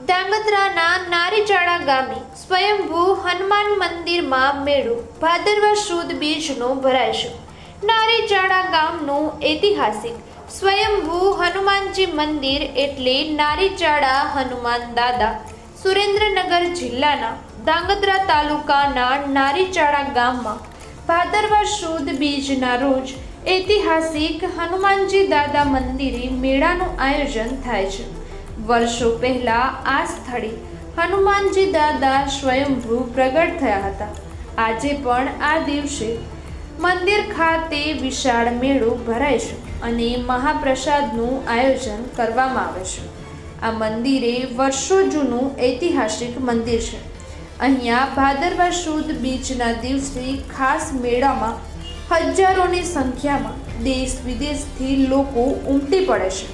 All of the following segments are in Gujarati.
ધાંગધ્રાના નારીચાળા ગામે સ્વયંભૂ હનુમાન મંદિરમાં મેળો ભાદરવા સુદ બીજનો ભરાય છે. નારીચાળા ગામનું ઐતિહાસિક સ્વયંભૂ હનુમાનજી મંદિર એટલે નારીચાળા હનુમાન દાદા સુરેન્દ્રનગર જિલ્લાના ધાંગધ્રા તાલુકાના નારીચાળા ગામમાં ભાદરવા સુદ બીજના રોજ ઐતિહાસિક હનુમાનજી દાદા મંદિરે મેળાનું આયોજન થાય છે. વર્ષો પહેલા આ સ્થળે હનુમાનજી દાદા સ્વયંભૂ પ્રગટ થયા હતા. આજે પણ આ દિવસે મંદિર ખાતે વિશાળ મેળો ભરાય છે અને મહાપ્રસાદનું આયોજન કરવામાં આવે છે. આ મંદિરે વર્ષો જૂનું ઐતિહાસિક મંદિર છે. અહીંયા ભાદરવા સુદ બીજના દિવસે ખાસ મેળામાં હજારોની સંખ્યામાં દેશ વિદેશથી લોકો ઉમટી પડે છે.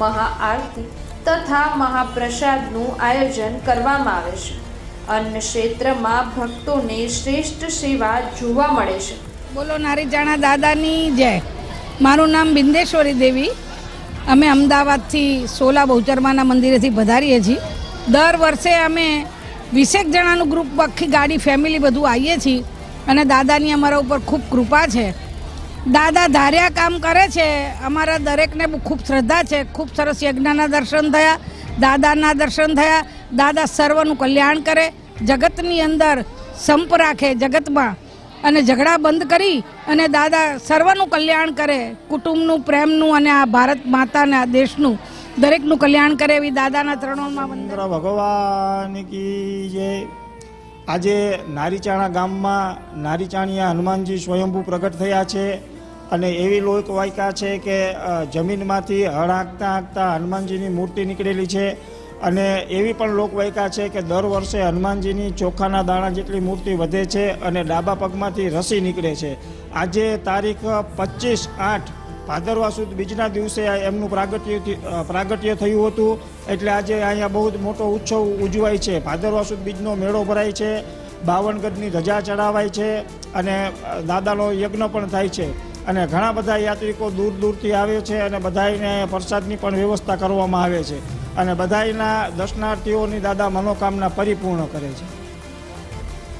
મહાઆરતી તથા મહાપ્રસાદનું આયોજન કરવામાં આવે છે. અન્ન ક્ષેત્રમાં ભક્તોને શ્રેષ્ઠ સેવા જોવા મળે છે. બોલો, નારીજાણા દાદાની જય. મારું નામ બિંદેશ્વરી દેવી. અમે અમદાવાદથી સોલા બહુચરમાના મંદિરેથી પધારીએ છીએ. દર વર્ષે અમે વીસેક જણાનું ગ્રુપ આખી ગાડી ફેમિલી બધું આવીએ છીએ અને દાદાની અમારા ઉપર ખૂબ કૃપા છે. દાદા ધાર્યા કામ કરે છે. અમારા દરેકને બહુ ખૂબ શ્રદ્ધા છે. ખૂબ સરસ યજ્ઞના દર્શન થયા. દાદાના દર્શન થયા. દાદા સર્વનું કલ્યાણ કરે. જગતની અંદર સંપ રાખે જગતમાં અને ઝઘડા બંધ કરી અને દાદા સર્વનું કલ્યાણ કરે. કુટુંબનું, પ્રેમનું અને આ ભારત માતાના દેશનું દરેકનું કલ્યાણ કરે એવી દાદાના ચરણોમાં વંદન. ભગવાન કી જય. આજે નારીચાણા ગામમાં નારીચાણીયા હનુમાનજી સ્વયંભૂ પ્રગટ થયા છે. અને એવી લોકવાયકા છે કે જમીનમાંથી હળ હાંકતા હાંકતા હનુમાનજીની મૂર્તિ નીકળેલી છે. અને એવી પણ લોકવાયકા છે કે, દર વર્ષે હનુમાનજીની ચોખાના દાણા જેટલી મૂર્તિ વધે છે અને ડાબા પગમાંથી રસી નીકળે છે. આજે તારીખ પચીસ આઠ ભાદરવા સુદ બીજના દિવસે એમનું પ્રાગટ્ય પ્રાગટ્ય થયું હતું. એટલે આજે અહીંયા બહુ જ મોટો ઉત્સવ ઉજવાય છે. ભાદરવા સુદ બીજનો મેળો ભરાય છે. બાવન ગજની ધજા ચડાવાય છે અને દાદાનો યજ્ઞ પણ થાય છે. અને ઘણા બધા યાત્રિકો દૂર દૂરથી આવે છે અને બધાને પ્રસાદની પણ વ્યવસ્થા કરવામાં આવે છે. અને બધાના દર્શનાર્થીઓની દાદા મનોકામના પરિપૂર્ણ કરે છે.